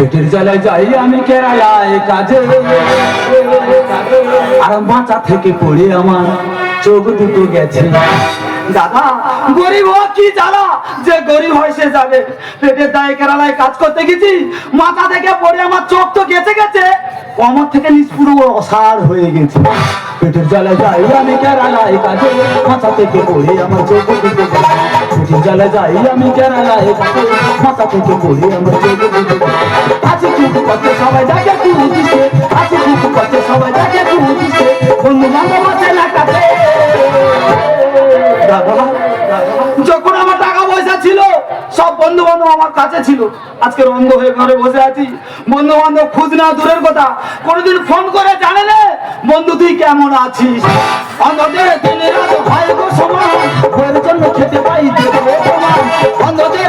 পেটের জ্বালায় যাই আমি কেরালায় কাজে। আর মাথা থেকে পড়ে আমার চোখ দুটো গেছে। দাদা, গরিব কি যে গরিব হয় সে যাবে। পেটের দায়ে কেরালায় কাজ করতে গেছি, মাথা থেকে পড়ে আমার চোখ তো গেছে গেছে। কমর থেকে নিচ পুরো অসার হয়ে গেছে। পেটের জ্বালায় যাই আমি কেরালায় কাজে, মাথা থেকে পড়ে আমার চোখ দুটো গেছে। জ্বালায় যাই, আমি কেরালায় মাথা থেকে পড়ে আমার আছে কিন্তু সবাই দেখে আছে কিন্তু সবাই দেখে তুই দিছে বন্ধু বান্ধব আছে যখন আমার টাকা পয়সা ছিল, সব বন্ধু বান্ধব আমার কাছে ছিল। আজকে অন্ধ হয়ে ঘরে বসে আছি। বন্ধু বান্ধব খুঁজ না দূরের কথা। কোনোদিন ফোন করে জানে বন্ধু তুই কেমন আছিস? অন্ধদের দিনে রাত হয় গো সমান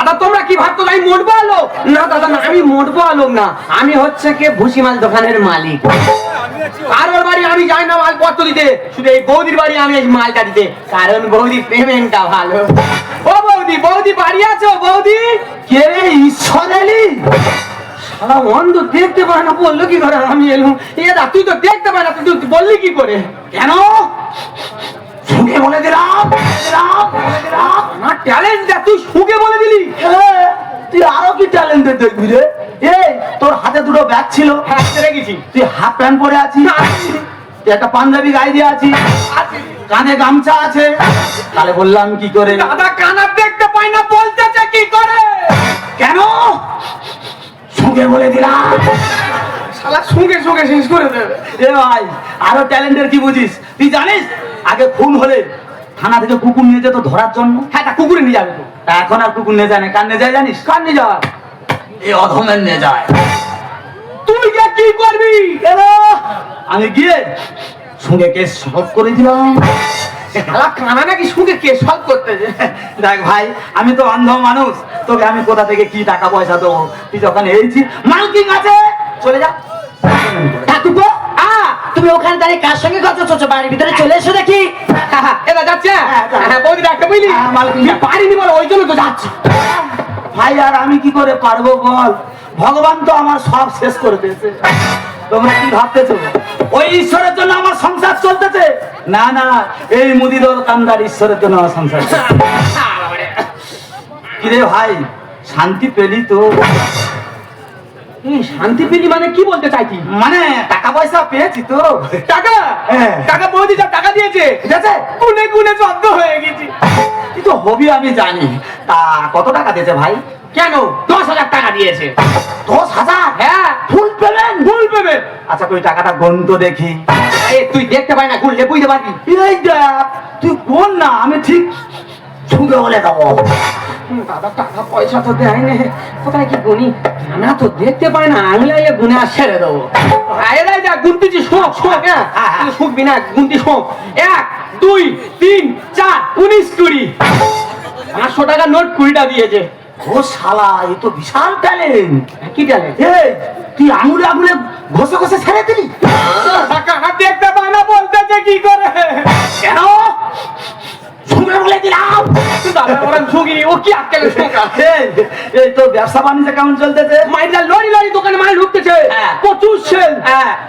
দাদা, তোমরা কি ভাবতো আমি মোটবো আলোক? না, দাদা, না, আমি মোটবো আলোক না। আমি হচ্ছে কে ভুসিমাল দোকানের মালিক। আর ওর বাড়ি আমি যাই না দিতে। শুধু এই বৌদির বাড়ি আমি মালটা দিতে। কারণ বৌদির পেমেন্টটা ভালো। ও বৌদি বৌদি বাড়ি আছো? বৌদি? কে রে ঈশ্বর এলি? সারা অন্ধ দেখতে পারে না, বলল কি করে? আমি এলুম। এ দা, তুই তো দেখতে পারে না, তুই বললি কি করে? কেন? শুনে বলে দিলাম। আমার ট্যালেন্ট দেখ তুই সুগে বলে দিলি। তুই আরও কি ট্যালেন্টেড দেখবি রে? এই তোর হাতে দুটো ব্যাগ ছিল। হ্যাঁ ছেড়ে গেছি তুই হাফ প্যান্ট পরে আছিস। তুই একটা পাঞ্জাবি গায়ে দিয়ে আছিস কানে গামছা আছে। তাহলে বললাম কি করে? দাদা কানা দেখতে পাই না বলতেছে কি করে? কেন? সুখে বলে দিলাম। শালা সুগে সুগে শেষ করে দেবে এ ভাই আরও ট্যালেন্টের কি বুঝিস? তুই জানিস আগে খুন হলে থানা থেকে কুকুর নিয়ে যেত ধরার জন্য? হ্যাঁ তা কুকুরে নিয়ে যাবে তো। এখন আর কুকুর নিয়ে যায় না। কার নিয়ে যায় জানিস? কার নিয়ে যাওয়া এই অধমের নিয়ে যায়। তুই কে করবি? আমি গিয়ে সঙ্গে কেস সলভ করে দিলাম। শালা কানা নাকি কে সলভ করতেছে দেখ ভাই আমি তো অন্ধ মানুষ। তোকে আমি কোথা থেকে কি টাকা পয়সা দেবো? তুই যখন এইছি মালকিং আছে? চলে যা। ঠাকুরপো আ তুমি ওখানে দাঁড়িয়ে কার সঙ্গে কথা চলছো বাড়ির ভিতরে চলে এসো দেখি। এটা যাচ্ছে? হ্যাঁ, হ্যাঁ বৌদি ডাকতে বুঝলি? হ্যাঁ, মালকিন তুই ডাক। পারিনি বলো ওই জন্য তো যাচ্ছে। ভাই আর আমি কি করে পারব বল? ভগবান তো আমার সব শেষ করে দিয়েছে। তোমরা কি ভাবতেছো? ওই ঈশ্বরের জন্য আমার সংসার চলতেছে? না না এই মুদি দোকানদার ঈশ্বরের জন্য আমার সংসার কিরে ভাই শান্তি পেলি তো? শান্তি পেলি মানে কি বলতে চাইছি? মানে টাকা পয়সা পেয়েছি তো। টাকা? হ্যাঁ। টাকা বৌদি যা টাকা দিয়েছে। ঠিক আছে। গুনে গুনে জব্দ হয়ে গেছি। তুই তো হবি আমি জানি। তা কত টাকা দিয়েছে ভাই? কেন? দশ হাজার টাকা দিয়েছে। দশ হাজার? হ্যাঁ। ফুল পেলেন ভুল পেবে আচ্ছা তুই টাকাটা গন্ত দেখি। এই তুই দেখতে পাই না গুনলে বুঝতে পারবি। তুই কোন না আমি ঠিক ছুঁড়ে বলে দেবো দাদা টাকা পয়সা তো দেয় না কোথায় কি গুনি না তো দেখতে পাই না আঙুলাইলে গুনে আর ছেড়ে দেবো। আরে যা গুনতেছি শোক শোক হ্যাঁ? শুকবি না গুনতি শোক। এক দুই তিন চার উনিশ কুড়ি। পাঁচশো টাকা নোট কুড়িটা দিয়েছে। ও শালা এ তো বিশাল ট্যালেন্ট কি জানে এই তুই আঙুলে আঙুলে ঘষে ঘষে ছেড়ে দিলি? টাকা দেখতে পায় না বলতেছে কি করে? কেন? ছুঁড়ে বলে দিলাম। ওরা ঝুঁকি ও কি শোকা এই, তো ব্যবসা বাণিজ্য কেমন চলতেছে? মাইরা লরি লরি দোকানে মাল ঢুকতেছে। হ্যাঁ। প্রচুর সেল।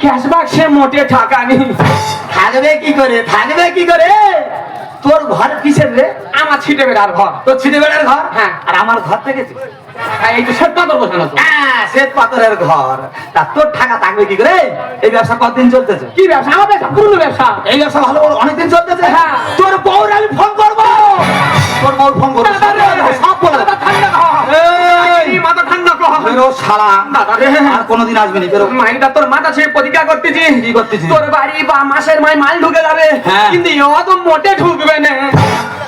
ক্যাশব্যাক সে মোটে টাকা নেই থাকবে কি করে? থাকবে কি করে? তোর ঘর কিসের রে? আমার ছিটে বেড়ার ঘর। তোর ছিটে বেড়ার ঘর? হ্যাঁ। আর আমার ঘর থেকে এই তো সেট পাথর বসানো হ্যাঁ, শ্বেত পাথরের ঘর। তা তোর টাকা থাকবে কি করে? এই ব্যবসা কতদিন চলতেছে? কি ব্যবসা? আমার ব্যবসা পুরনো ব্যবসা। এই ব্যবসা ভালো অনেকদিন চলতেছে? হ্যাঁ। তোর বউর আমি ফোন করব। তোর বউর ফোন করব। সব বলে দেবো, সব বলে দেবো। মাথা ঠান্ডা কর এই, এই মাথা ঠান্ডা কর বেরো শালা আর কোনোদিন আসবি না বেরো। মাইন্ডটা তোর মাথা ছেড়ে প্রতিজ্ঞা করতেছি। কি করতেছিস? তোর বাড়ি বা মাসের মাই মাল ঢুকে যাবে। হ্যাঁ। কিন্তু ও তো মোটে ঢুকবে না।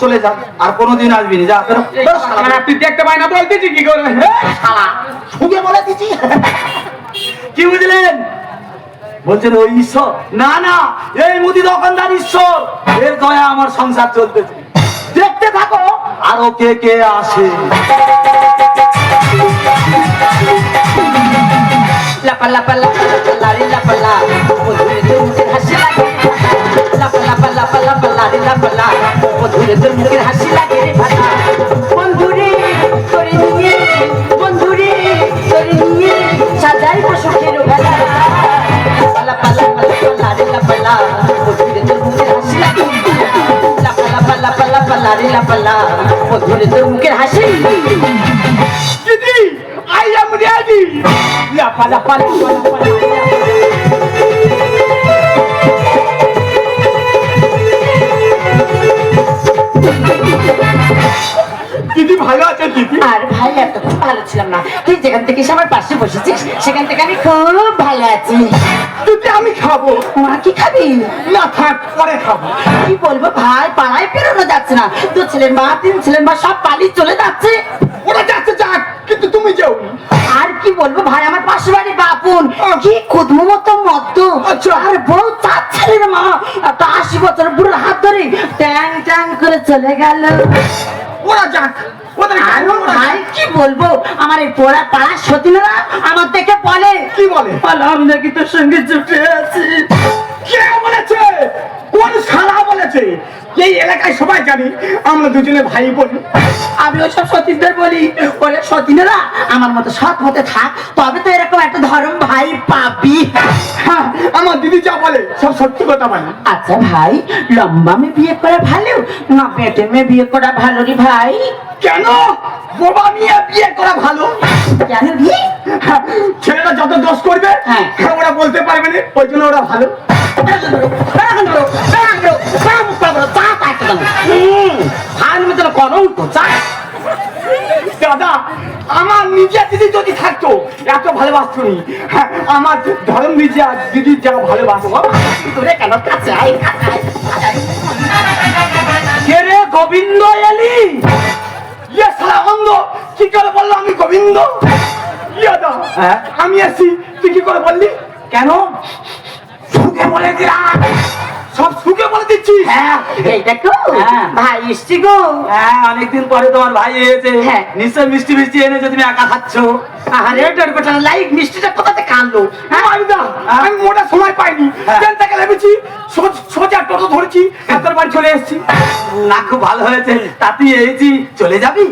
চলে যা আর কোনোদিন আসবি না যা বেরো। এই বেরো শালা, শালা, তুই দেখতে পাই না বলতেছি কি করে। শালা। শুকে বলে দিচ্ছি কি বুঝলেন? বলছেন ওই ঈশ্বর। না না এই মুদি দোকানদার ঈশ্বর। এর দয়া আমার সংসার চলতেছে দেখতে থাকো। আরও কে কে আসে। লাপা লাপা লাপা লারি লাপা লা মধুরে তোর মুখের হাসি লাগে লাপা লাপা লাপা লারি লাপা লা মধুরে তোর মুখের হাসি লাগে রে ভালা বন্ধুরে তোরে নিয়ে বেলা লাপা লা মধুরে লাপা লাপা লাপা লাপা লা মধুরে তোর মুখের দিদি ভালো আছে দিদি? আর ভাই এত ভালো ছিলাম না। তুই যেখান থেকে এসে আমার পাশে বসেছিস সেখান থেকে আমি খুব ভালো আছি। দিদি আমি খাব। মা কি খাবি? না থাক পরে খাব। কি বলব ভাই পাড়ায় বেরোনো যাচ্ছে না। দু ছেলের মা তিন ছেলের মা সব পালিয়ে চলে যাচ্ছে। ওরা যাচ্ছে কি বলব ভাই? আমার পাশে বাড়ি বাপুন। কি মতো মদ্য আচ্ছা। আর বউ চার ছেলের মা। একটা আশি বছর বুড়োর হাত ধরে ট্যাং ট্যাং করে চলে গেল। ওরা যাক ভাই কি বলব? আমার এই পোড়া পাড়ার সতীনেরা আমার দেখে বলে। কি বলে? বলো আমি নাকি তোর সঙ্গে জুটে আছি। কে বলেছে? কোন শালা বলেছে? এই এলাকায় সবাই জানি আমরা দুজনে ভাই আমি সতীনদের বলি ওরে সতীনেরা আমার মতো সৎ হতে থাক তবে তো এরকম একটা ধরম ভাই পাবি। হ্যাঁ আমার দিদি যা বলে সব সত্যি কথা বলে আচ্ছা ভাই লম্বা মে বিয়ে করা ভালো না পেটে মে বিয়ে করা ভালো রে ভাই? কেন? বোবা বিয়ে করা ভালো। কেন বিয়ে? হ্যাঁ, ছেলেরা যত দোষ করবে হ্যাঁ। হ্যাঁ, ওরা বলতে পারবে না ওই জন্য ওরা ভালো। কে রে গোবিন্দ এলি ইয়ে সারা কি করে বলল আমি গোবিন্দ ইয়ে দা হ্যাঁ? আমি আসি তুই কি করে বললি কেন সুখে বলে দিলাম সব সুখে বলে দিচ্ছি। হ্যাঁ, এই দেখো হ্যাঁ। ভাই এসছি গো। হ্যাঁ অনেকদিন পরে তোমার ভাই এসেছে। হ্যাঁ। নিশ্চয় মিষ্টি মিষ্টি এনেছে তুমি একা খাচ্ছ। আরে ডরগোটা লাইক মিষ্টিটা কোথা থেকে আমি না, আমি মোটা সময় পাইনি। হ্যাঁ। ট্রেন থেকে নেমেছি সোজা টোটো ধরেছি বাড়ি চলে এসেছি। না খুব ভালো হয়েছে। এসেছি চলে যাবি?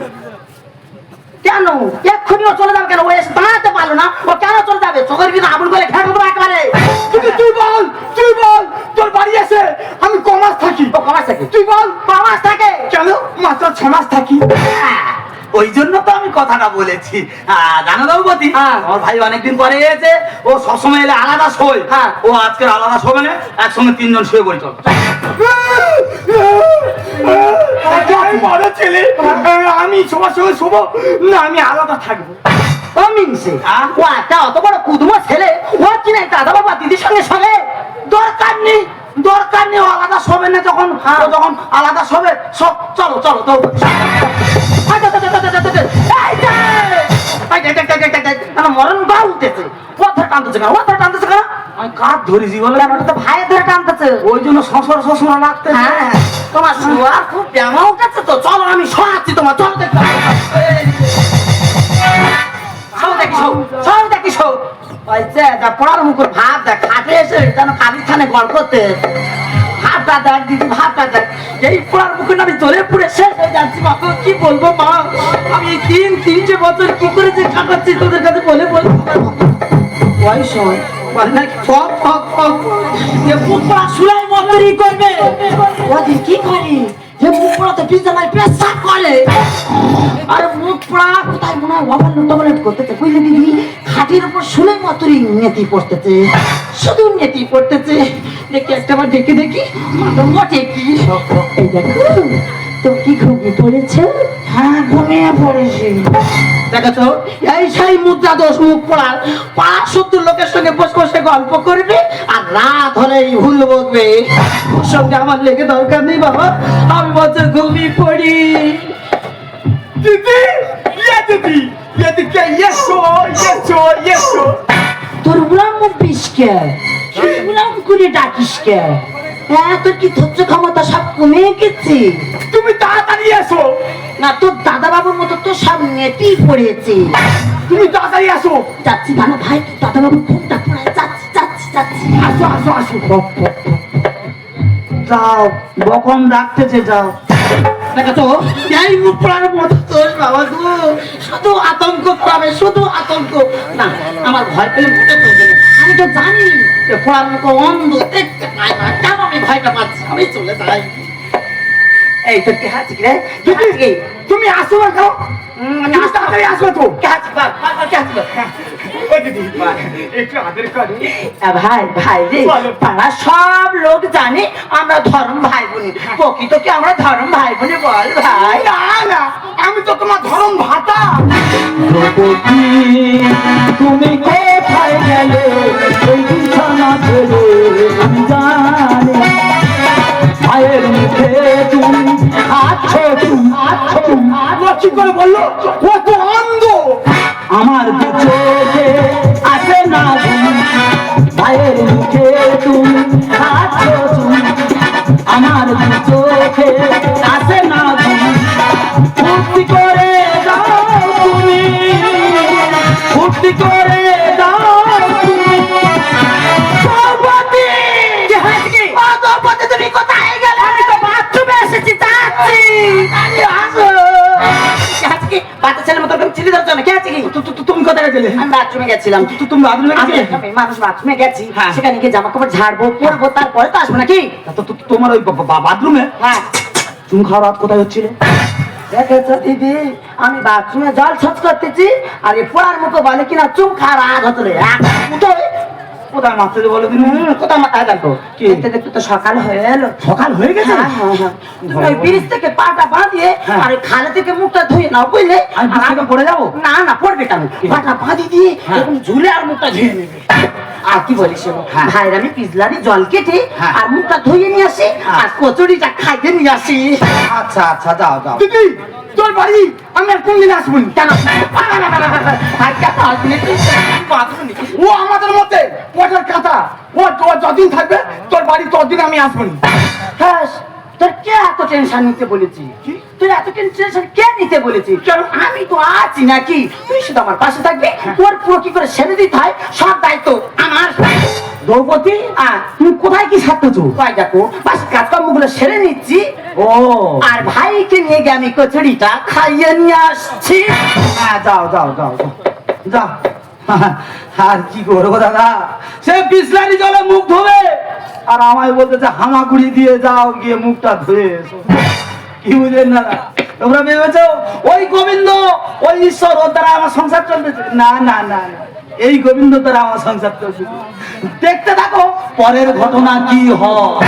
কেন? এক্ষুনি ও চলে যাবে কেন? ও এসে দাঁড়াতে পারল না। ও কেন চলে যাবে? চোখের কিন্তু আবুল করে খেয়ে দেবো একেবারে। তুই বল বাড়ি এসে আমি কমাস থাকি। ও কমাস থাকে? তুই বল কমাস থাকে? কেন? মাত্র ছ মাস থাকি। ওই জন্য তো আমি কথাটা বলেছি। জানো দ্রৌপদী হ্যাঁ। আমার ভাই অনেকদিন পরে এসেছে ও সবসময় এলে আলাদা শোয়। হ্যাঁ। ও আজকের আলাদা শোবে না একসঙ্গে তিনজন শুয়ে পড়ি চল। বড় ছেলে আমি সবার সঙ্গে শোবো না আমি আলাদা থাকব। ও হ্যাঁ? একটা অত বড় কুদুমো ছেলে ও কি নাই দাদা বাবা দিদির সঙ্গে সঙ্গে? দরকার নেই। দরকার নেই আলাদা শোবে না যখন যখন আলাদা সবে সব চলো চলো ধরে টানতেছে টানতেছে কার ওটা তো ধরে টানতেছে ওই জন্য হ্যাঁ তোমার খুব ব্যামা উঠেছে তো চলো আমি শোনাচ্ছি তোমার চলো দেখতে ওই যে পড়ার মুখের ভাত দেখ খাটে এসে যেন খানে গড় করতে। ভাতটা দেখ, দিদি ভাতটা দেখ। এই পড়ার মুখে আমি জ্বলে পুড়ে শেষ হয়ে যাচ্ছি মা কি বলব মা? আমি তিন, তিনটে বছর কি যে কাটাচ্ছি, তোদের কাছে বলে বলব ওই সময় এ পুকড়া করবে। ওদি কি করি এ মুখপড়া তো বিছানায় পেশাব করে? মুখ মুখপড়া কোথায় মনে হয় ওভার টবলেট করতেছে বুঝলি দিদি? খাটির উপর সুলাই মতরি নেতি পড়তেছে শুধু নেতি পড়তেছে। দেখি একটা বার দেখে দেখি মোটে কি? এই দেখো তুমি কি ঘুমিয়ে পড়েছে? হ্যাঁ ঘুমিয়ে পড়েছি। দেখেছ এই সেই মুদ্রা দোষ মুখ পড়ার পাঁচ সত্তর লোকের সঙ্গে বসে বসে গল্প করবে আর রাত হলেই ভুল বকবে। ওর সঙ্গে আমার লেগে দরকার নেই বাবা। আমি বছর ঘুমিয়ে পড়ি। দিদি ইয়ে দিদি ইয়ে দিদি ইয়েসো ইয়েসো ইয়েসো তোর উড়াম পিসকে উলাম করে ডাকিস কে? হ্যাঁ কি ধৈর্য ক্ষমতা সব কমে গেছে তুমি তাড়াতাড়ি এসো না তোর দাদা বাবুর মতো তোর সব নেটি পড়েছে তুমি তাড়াতাড়ি আসো যাচ্ছি জানো ভাই দাদা বাবুর ঘুমটা পড়ে যাচ্ছি যাচ্ছি যাচ্ছি আসো আসো আসো যাও বকন ডাকতেছে যাও তো এই মুখ পড়ার মতো তোর বাবা গো শুধু আতঙ্ক পাবে শুধু আতঙ্ক না আমার ভয় পেলে চলবে আমি তো জানি পড়ার মুখ অন্ধ দেখতে পায় না কেন আমি ভয়টা পাচ্ছি আমি চলে যাই এই তোর কে হাসি রে কে হাসি রে? তুমি আসো না কেন তুমি তাড়াতাড়ি আসো তো কে হাসি বল, বল, বল, কে হাসি বল? ওই দিদি একটু আদর করো ভাই ভাই রে পাড়া সব লোক জানে আমরা ধর্ম ভাই বোনি প্রকৃত কি আমরা ধর্ম ভাই বোনি বল ভাই। না না আমি তো তোমার ধরম ভাতা। তুমি কোথায় গেলে? ওই বিছানা ছেড়ে আমি জানি। মায়ের মুখে তুমি আছো তুমি আছো। কি করে বলল? ও তো অন্ধ। আমার চোখে আসে না ভাইয়ের মুখে তুমি আছো আমার চোখে আসে না, কি কি? তুমি কোথায় আমি বাথরুমে গেছিলাম তুমি বাথরুমে গেছিলে? আমি মানুষ বাথরুমে গেছি। সেখানে গিয়ে জামা কাপড় ঝাড়বো পরবো তারপরে তো আসব নাকি তো- তো- তোমার ওই বাথরুমে হ্যাঁ রাত কোথায় হচ্ছিলে দেখেছ দিদি আমি বাথরুমে জল সচ করতেছি আর এ পোড়ার মতো বলে কিনা চুম খাওয়ার আগ হতো রে। কোথায় মারতে যে বলো দিন। হুম, মাথায় দেখো। কি? দেখতে দেখতে তো সকাল হয়ে এলো। সকাল হয়ে গেছে? হ্যাঁ, হ্যাঁ, হ্যাঁ। তুমি ওই ব্রিজ থেকে পাটা বাঁধিয়ে। আর খালে থেকে মুখটা ধুয়ে নাও বুঝলে? আমি পড়ে যাব? না না পড়বে কেন? পাটা বাঁধি দিয়ে এরকম ঝুলে আর মুখটা ধুয়ে নেবে। আর কি বলিস। ভাইয়ের আমি পিছলারি জল কেটে। আর মুখটা ধুয়ে নিয়ে আসি আর কচুরিটা খাইতে নিয়ে আসি। আচ্ছা আচ্ছা যাও যাও দিদি তোর বাড়ি আমি আর কোনদিন আসব কেন? তুই ও আমাদের মতে ওটার কাঁথা। ও যতদিন থাকবে তোর বাড়ি ততদিন আমি আসব হ্যাঁ তোর কে এত টেনশন নিতে বলেছি? তুই এত টেনশন কে নিতে বলেছি? কারণ আমি তো আছি নাকি? তুই শুধু আমার পাশে থাকবি তোর পুরো কি করে ছেড়ে দিতে হয়? সব দায়িত্ব আমার। দ্রৌপদী? আর তুমি কোথায় কি ছাড়তেছো? কয় দেখো বাস কাজকর্মগুলো সেরে নিচ্ছি। আর ভাইকে নিয়ে গিয়ে আমি কচুরিটা খাইয়ে নিয়ে আসছি। হ্যাঁ যাও যাও যাও যাও। আর কি করব দাদা? সে বিসলারি জলে মুখ ধোবে। আর আমায় বলতেছে হামাগুড়ি দিয়ে যাও, গিয়ে মুখটা ধুয়ে কি বুঝলেন না তোমরা ভেবেছো ওই গোবিন্দ, ওই ঈশ্বর, ওর দ্বারা আমার সংসার চলতেছে? না না না না। এই গোবিন্দ দ্বারা আমার সংসার চলছে দেখতে থাকো, পরের ঘটনা কি হয়?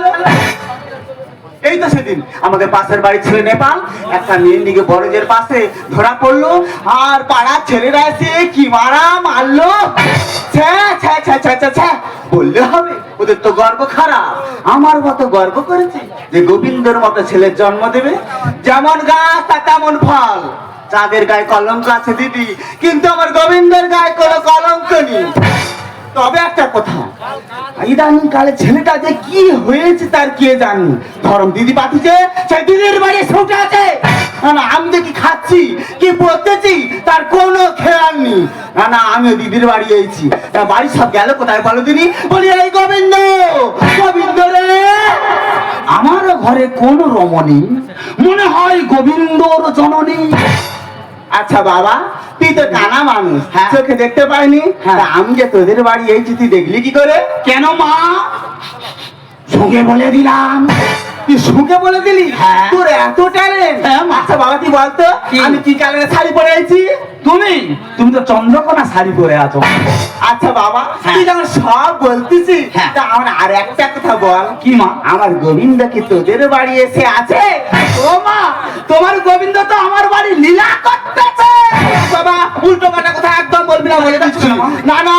সেদিন আমাদের পাশের বাড়ির ছেলে নেপাল, একটা মেয়ের দিকে বড়জের পাশে ধরা পড়ল, আর পাড়ার ছেলেরা এসে কি মারা মারলো। বললে হবে, ওদের তো গর্ব খারাপ, আমার মতো গর্ব করেছে যে গোবিন্দর মতো ছেলের জন্ম দেবে। যেমন গাছ, তা তেমন ফল। যাদের গায়ে কলঙ্ক আছে দিদি, কিন্তু আমার গোবিন্দের গায়ে কোনো কলঙ্ক নেই। তবে একটা কথা ইদানিং কালে ছেলেটা যে কি হয়েছে তার কে জানি? ধরম দিদি পাঠিয়েছে, সেই দিদির বাড়ি ছুটে আছে। না আমি দেখি খাচ্ছি, কি পড়তেছি তার কোনো খেয়াল নেই। না না, আমিও দিদির বাড়ি এসেছি বাড়ি সব গেল কোথায় বলো দিদি? বলি, এই গোবিন্দ গোবিন্দ রে। আমারও ঘরে কোন রমণী, মনে হয় গোবিন্দর জননী। আচ্ছা বাবা তুই তো কানা মানুষ হ্যাঁ। চোখে দেখতে পাইনি হ্যাঁ। আমি যে তোদের বাড়ি এই তুই দেখলি কি করে কেন মা সঙ্গে বলে দিলাম তুই সঙ্গে বলে দিলি? হ্যাঁ। তোর এত ট্যালেন্ট আচ্ছা বাবা তুই বলতো আমি কি কালারের শাড়ি পরে আছি তুমি? তুমি তো চন্দ্রকোনা শাড়ি পরে আছো। আচ্ছা বাবা হ্যাঁ। তুই যখন সব বলতেছিস হ্যাঁ। তা আমার আর একটা কথা বল। কি মা? আমার গোবিন্দ কি তোদের বাড়ি এসে আছে? ও মা তোমার গোবিন্দ তো আমার বাড়ি লীলা করতেছে। বাবা উল্টো পাল্টা কথা একদম বলবি না বলে দিচ্ছি। না না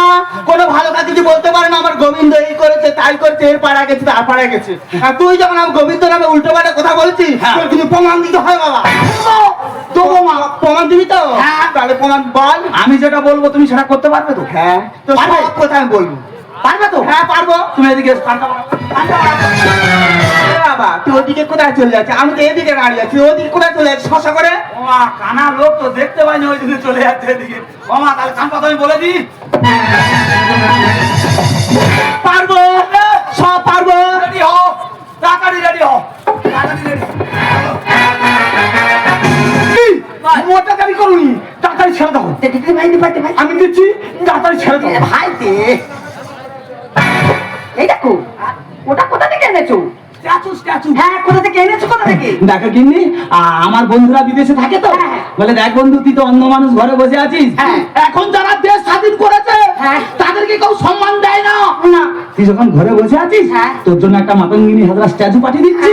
কোনো ভালো কাজ কিছু বলতে পারে না আমার গোবিন্দ এই করেছে তাই করেছে এর পাড়া গেছে তার পাড়া গেছে। আর তুই যখন আমার গোবিন্দ নামে উল্টো পাল্টা কথা বলছিস হ্যাঁ। প্রমাণ দিতে হয় বাবা। তো মা প্রমাণ দিবি তো? হ্যাঁ। তাহলে প্রমাণ বল। আমি যেটা বলব তুমি সেটা করতে পারবে তো? হ্যাঁ। তো পারবে? সব কথা আমি বলব। পারবে তো? হ্যাঁ পারব। তুমি এদিকে বাবা তুই ওদিকে কোথায় চলে যাচ্ছে? আমি তো এদিকে দাঁড়িয়ে আছি ওদিকে কোথায় চলে যাচ্ছে? শশা করে? ও মা কানা লোক তো দেখতে পাইনি ওই জন্য চলে যাচ্ছে এদিকে। ও তাহলে কান কথা আমি বলে দিই। পারব। সব পারব। রেডি হও। দেখো কিন্নি আমার বন্ধুরা বিদেশে থাকে তো? হ্যাঁ। বলে দেখ বন্ধু তুই তো অন্য মানুষ ঘরে বসে আছিস। হ্যাঁ। এখন যারা দেশ স্বাধীন করেছে হ্যাঁ। তাদেরকে কেউ সম্মান দেয় না। তুই যখন ঘরে বসে আছিস হ্যাঁ। তোর জন্য একটা মাতঙ্গিনী হাজরা স্ট্যাচু পাঠিয়ে দিচ্ছি।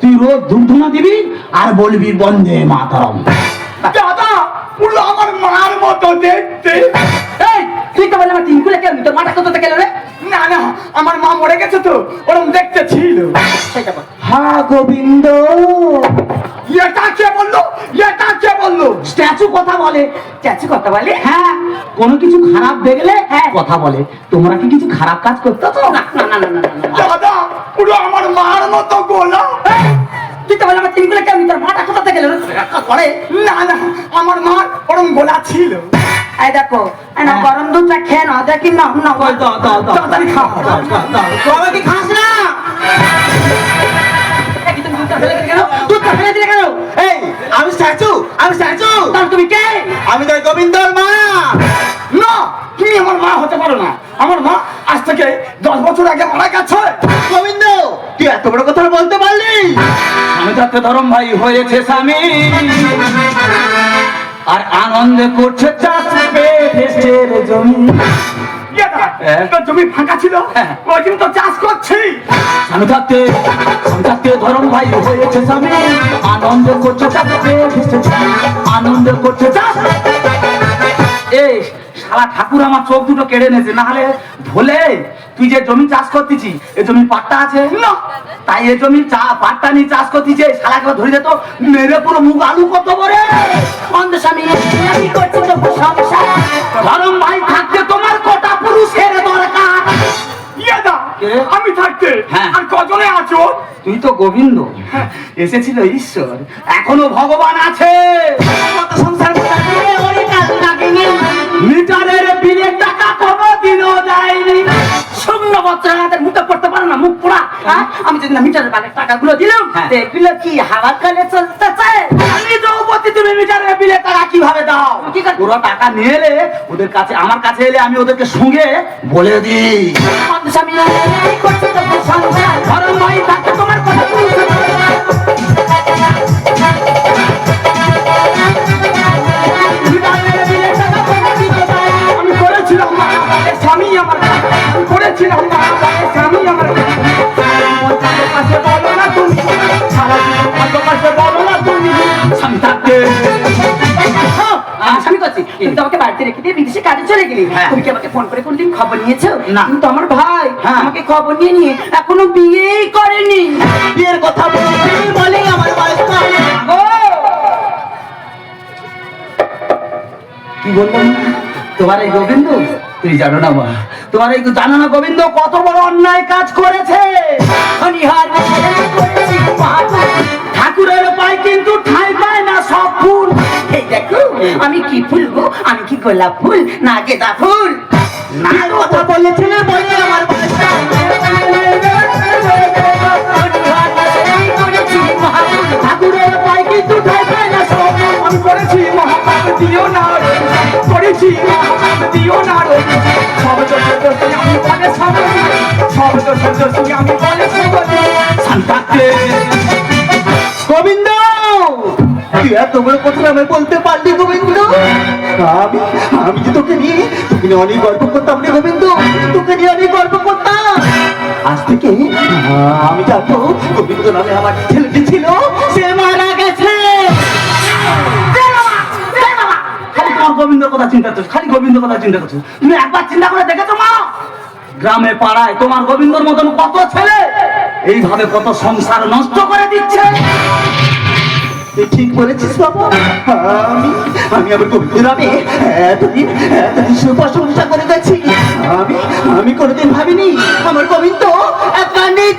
তুই রোজ ধূপধুনা দিবি আর বলবি বন্ধে মাতরম। দাদা পুরো আমার মার মতো দেখতে। তুই তো বলে আমার তিন কুলে কেউ তোর মাথা কোথা থেকে এলো রে? না না আমার মা মরে গেছে তো ওরম দেখতে ছিল। হা গোবিন্দ। এটা কে বলল? এটা কে বলল? স্ট্যাচু কথা বলে। চাচু কথা বলে? হ্যাঁ কোনো কিছু খারাপ দেখলে হ্যাঁ। কথা বলে। তোমরা কি কিছু খারাপ কাজ করতে তো? না না না না না দাদা পুরো আমার মার মতো গোলা এই, তুই তাহলে আমার তিনগুলো কেন তোর মাটা কোথা থেকে এলো না না আমার মা ওরম গোলা ছিল। এই দেখো না গরম দুধটা খেয়ে না দেখি না না দাও, তো দাও, দাও। তাড়াতাড়ি খাও। দাও, দাও, দাও। বাবা কি খাস না। এই, তুমি দুধটা ফেলে দিলে কেন দুধটা ফেলে দিলে কেন এই আমি স্ট্যাচু আমি স্ট্যাচু। তাহলে তুমি কে? আমি তোর গোবিন্দর মা। না তুমি আমার মা হতে পারো না। আমার মা আজ থেকে দশ বছর আগে মারা গেছে। গোবিন্দ তুই এত বড় কথা বলতে পারলি? আমি থাকতে ধরম ভাই হয়েছে স্বামী। আর আনন্দে করছে চাষ পেটের জমি। তোর জমি ফাঁকা ছিল হ্যাঁ। ওই জন্য তো চাষ করছি। আমি থাকতে আমি থাকতে ধরম ভাই হয়েছে স্বামী। আনন্দ করছে আনন্দ করছে চাষ এই শালা ঠাকুর আমার চোখ দুটো কেড়ে নেছে না হলে ভোলে তুই যে জমি চাষ করতেছি এ জমি পাট্টা আছে? না। তাই এ জমি চা পাট্টা নিয়ে চাষ করতেছি শালাকে ধরে যেত মেরে পুরো মুখ আলু কত করে অন্ধ আমি করছি তো সংসার? ধরম ভাই থাকতে তোমার কটা পুরুষের দরকার? ইয়ে? আমি থাকতে। হ্যাঁ। আর কজনে আছো? তুই তো গোবিন্দ। এসেছিল ঈশ্বর। এখনও ভগবান আছে। সংসার আমি যদি না মিটারের বালের টাকাগুলো দিলাম হ্যাঁ। এগুলো কি হাওয়া কালে চলতেছে? আমি দ্রৌপদী তুমি মিটারের বিলের টাকা কীভাবে দাও? ওরা টাকা নিয়ে এলে ওদের কাছে আমার কাছে এলে আমি ওদেরকে সঙ্গে বলে দিই। আমি তোমার কটা পুরুষের দরকার? আমি স্বামী করছি তুমি তো আমাকে বাড়িতে রেখে দিয়ে বিদেশে কাজে চলে গেলি। হ্যাঁ। তুমি কি আমাকে ফোন করে কোনদিন খবর নিয়েছো? না। কিন্তু আমার ভাই। হ্যাঁ। আমাকে খবর নিয়ে নিয়ে এখনও বিয়েই করেনি। বিয়ের কথা বলেই আমার কি বললাম তোমার এই গোবিন্দ? তুই জানো না মা তোমার এই জানো না গোবিন্দ কত বড় অন্যায় কাজ করেছে। ঠাকুরের পায় কিন্তু ঠাই পায় না সব ফুল দেখো, আমি কি ফুল গো আমি কি গোলাপ ফুল? না গেঁদা ফুল। বিয়ের কথা বলেছিলে বলেই আমার বয়স করেছি বাহাদুর। ঠাকুরের পায় কিন্তু ঠাই পায় না সব। না না। সব গোবিন্দ তুই এত কথা আমি বলতে পারলি গোবিন্দ? আমি আমি যে তোকে নিয়ে তোকে নিয়ে অনেক গল্প করতাম রে গোবিন্দ। তোকে নিয়ে অনেক গল্প করতাম। আজ থেকে আমি জানব গোবিন্দ নামে আমার ছেলেটি ছিল সে মারা গেছে। খালি তোমার কথা চিন্তা করছ খালি গোবিন্দর কথা চিন্তা করছ তুমি একবার চিন্তা করে দেখেছ মা? গ্রামে পাড়ায় তোমার গোবিন্দর মতন কত ছেলে এইভাবে কত সংসার নষ্ট করে দিচ্ছে। তুই ঠিক বলেছিস বাবা। আমি আমি আমার কবিতা আমি এতদিন এতদিন শুধু প্রশংসা করে গেছি। আমি আমি কোনোদিন ভাবিনি আমার গোবিন্দ একবার নিচে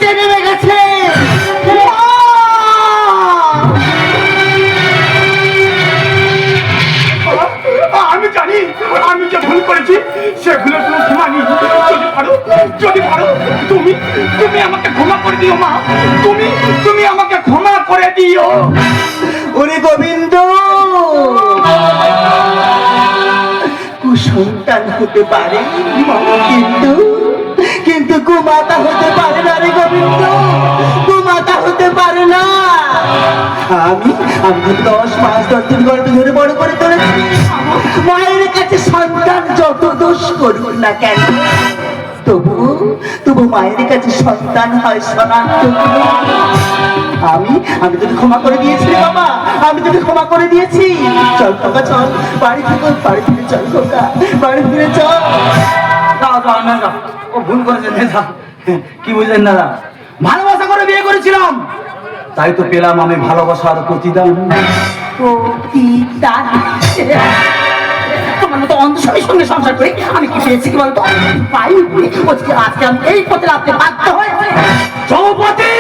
হতে পারে। কিন্তু কিন্তু কুমাতা হতে পারে না রে গোবিন্দ। কুমাতা হতে পারে না। আমি আমি দশ মাস দশ দিন গর্ভে ধরে বড় করে তুলেছি। মায়ের কাছে সন্তান যত দোষ করুক না কেন, তবু তবু মায়ের কাছে সন্তান হয় সনাতন। আমি আমি তোকে ক্ষমা করে দিয়েছি রে বাবা আমি তোকে ক্ষমা করে দিয়েছি। চল খোকা চল বাড়ি থেকে বাড়ি ফিরে চল খোকা বাড়ি ফিরে চল। যাও যাও না যাও ও ভুল করেছে যাও কি বুঝলেন দাদা? ভালোবাসা করে বিয়ে করেছিলাম। তাই তো পেলাম আমি ভালোবাসার প্রতিদান। প্রতিদান? তোমার মতো অন্ধস্বামীর সঙ্গে সংসার করে আমি কি পেয়েছি কি বলতো? আজকে আমি এই পথে রাখতে বাধ্য হয়েছে। চৌপতি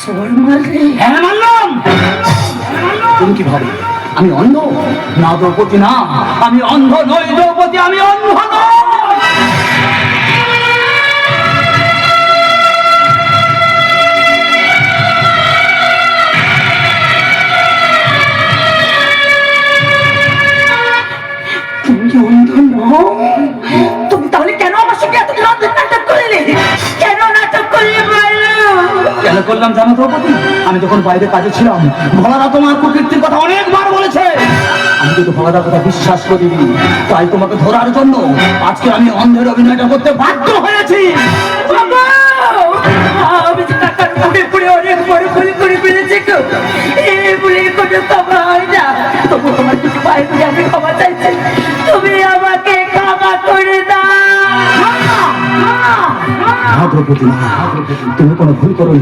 হ্যাঁ মানলাম। তুমি কি ভাবো আমি অন্ধ? না দ্রৌপদী, না। আমি অন্ধ নই দ্রৌপদী, আমি অন্ধ নই। করলাম জানো দ্রৌপদী আমি যখন বাইরে কাজে ছিলাম ভোলাদা তোমার কুকীর্তির কথা অনেকবার বলেছে আমি কিন্তু ভোলাদার কথা বিশ্বাস করিনি, তাই তোমাকে ধরার জন্য আজকে আমি অন্ধের অভিনয়টা করতে বাধ্য হয়েছি হয়। তুমি আমাকে ক্ষমা করে। না দ্রৌপদী তুমি কোনো ভুল করো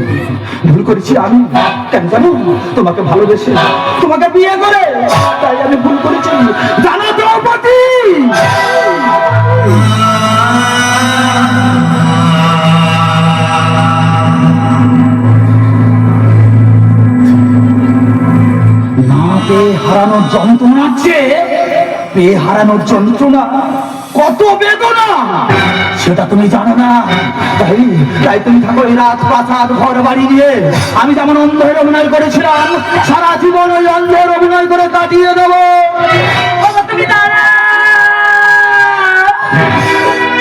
ভুল করেছি আমি। কেন জানো? তোমাকে ভালোবেসে তোমাকে বিয়ে করে। তাই আমি ভুল করেছি। জানো দ্রৌপদী? হারানোর যন্ত্রণার চেয়ে পেয়ে হারানোর যন্ত্রণা কত বেদনা? সেটা তুমি জানো না। তাই তাই তুমি থাকো এই রাত প্রাসাদ ঘর বাড়ি নিয়ে। আমি যেমন অন্ধের অভিনয় করেছিলাম, সারা জীবন ওই অন্ধের অভিনয় করে কাটিয়ে দেবো।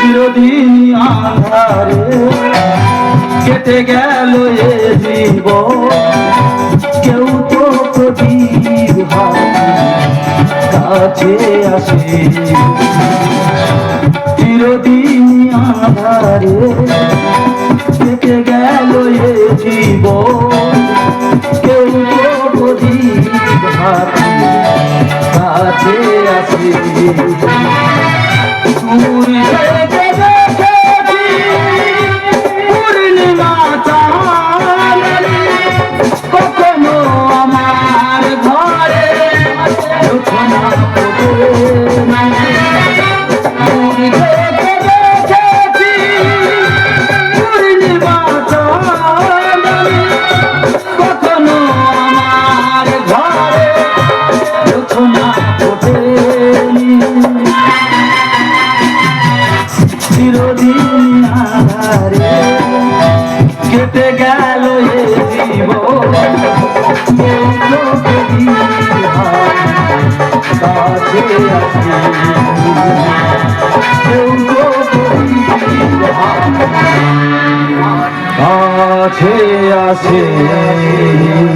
চিরদিন আধারে কেটে গেল এ জীব কেউ তো হয়, কাছে আসে। আধারে কেটে গেল এ জীব কেউ কখনো আসে।